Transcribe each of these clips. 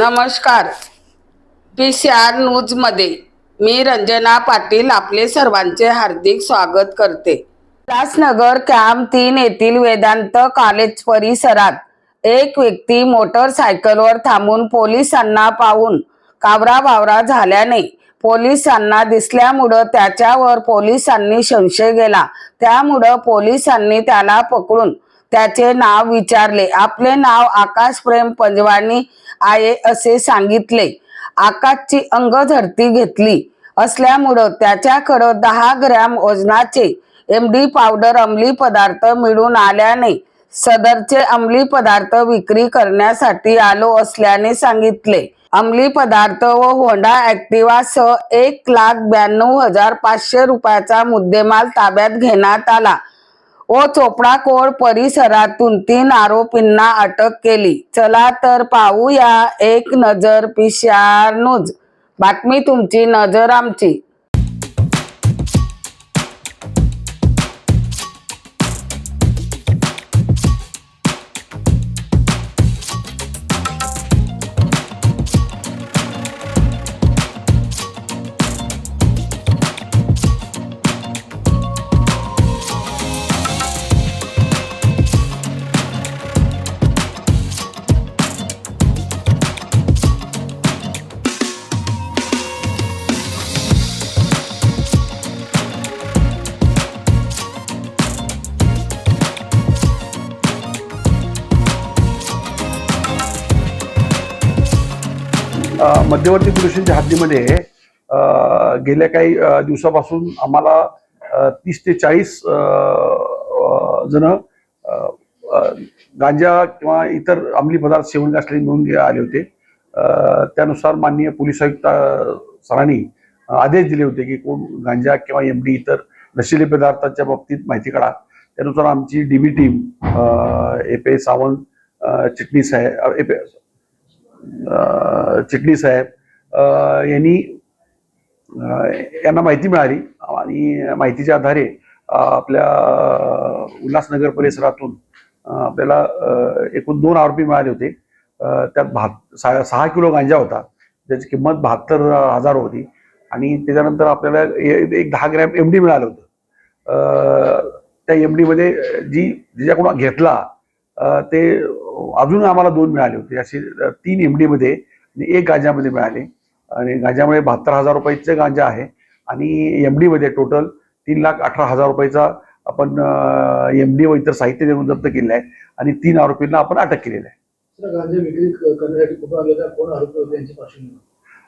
नमस्कार. P C R न्यूजमध्ये मी रंजना पाटील आपले सर्वांचे हार्दिक स्वागत करते. उल्हासनगर कॅम्प तीन येथील वेदांत कॉलेज परिसरात एक व्यक्ती मोटरसायकलवर थांबून पोलिसांना पाहून कावराबावरा झाल्याने पोलिसांना दिसल्यामुळं त्याच्यावर पोलिसांनी संशय गेला. त्यामुळं पोलिसांनी त्याला पकडून त्याचे नाव विचारले. आपले नाव आकाश प्रेम पंजवानी आहे असे सांगितले. आकाशची अंगझडती घेतली असल्यामुळं त्याच्याकडं दहा ग्रॅम वजनाचे एम डी पावडर अंमली पदार्थ मिळून आल्याने सदरचे अंमली पदार्थ विक्री करण्यासाठी आलो असल्याने सांगितले. अंमली पदार्थ व होंडा ऍक्टिवा सह एक लाख ब्याण्णव हजार पाचशे रुपयाचा मुद्देमाल ताब्यात घेण्यात आला. व चोपडाकोड परिसरातून तीन आरोपींना अटक केली. चला तर पाहूया एक नजर पिशार न्यूज. बातमी तुमची नजर आमची. मध्यवर्ती पोलीस हद्दीमध्ये गेल्या काही दिवसापासून आम्हाला तीस ते चाळीस जण गांजा किंवा इतर अंमली पदार्थ सेवन असलेले मिळून आले होते. त्यानुसार माननीय पोलीस आयुक्त सरांनी आदेश दिले होते की कोण गांजा किंवा एम डी इतर नशिले पदार्थाच्या बाबतीत माहिती काढा. त्यानुसार आमची डीबी टीम एपे सावंत चिटणीस आहे चिटणीस साहेब यांनी यांना माहिती मिळाली आणि माहितीच्या आधारे आपल्या उल्हासनगर परिसरातून आपल्याला एकूण दोन आरोपी मिळाले होते. त्यात भात सहा सहा किलो गांजा होता. त्याची किंमत बहात्तर हजार होती. आणि त्याच्यानंतर आपल्याला एक दहा ग्रॅम एम डी मिळालं होतं. त्या एम डीमध्ये जी जिच्याकडून घेतला ते अजून आम्हाला दोन मिळाले होते. असे तीन एममध्ये आणि एक गांजामध्ये मिळाले. आणि गांजामध्ये बहात्तर हजार रुपयाचे गांजा आहे. आणि एममध्ये टोटल तीन लाख अठरा हजार रुपयाचा आपण एम डी व इतर साहित्य देऊन जप्त केलेलं आहे. आणि तीन आरोपींना आपण अटक केलेलं आहे.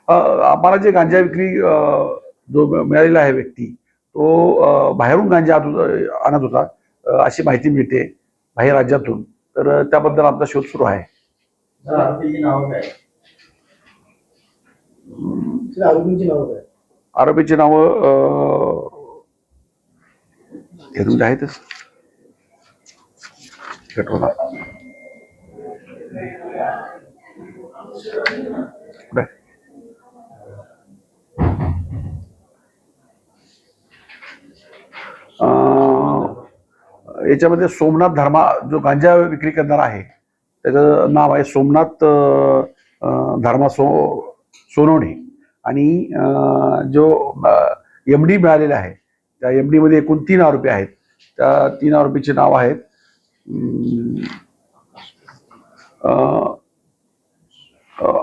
आम्हाला जे गांजा विक्री जो मिळालेला आहे व्यक्ती तो बाहेरून गांजा आणत होता. अशी माहिती मिळते बाहेर राज्यातून. तर अ, त्याबद्दल आमचा शोध सुरू आहे. सर आरोपींची नावं काय? सर आरोपींची नावं काय? आरोपीची नावं अ, हे तुमच्या आहेतच गटोला. याच्यामध्ये सोमनाथ धर्मा जो गांजा विक्री करणार आहे त्याचं नाव आहे सोमनाथ धर्मा सो सोनवणे. आणि जो एम डी मिळालेला आहे त्या एम डीमध्ये एकूण तीन आरोपी आहेत. त्या तीन आरोपीचे नाव आहेत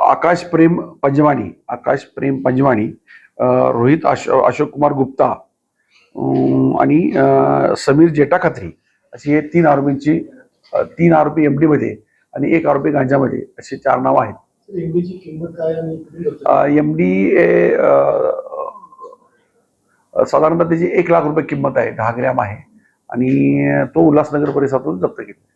आकाश प्रेम पंजवाणी आकाश प्रेम पंजवाणी रोहित अशो अशोक कुमार गुप्ता आणि समीर जेटा खत्री अशी हे तीन आरोपींची तीन आरोपी एममध्ये आणि एक आरोपी गांजामध्ये अशी चार नावं आहेत. सर एमडीची किंमत काय आणि कुठून जप्त एम डी साधारणतः त्याची एक लाख रुपये किंमत आहे दहा ग्रॅम आहे. आणि तो उल्हासनगर परिसरातून जप्त केला.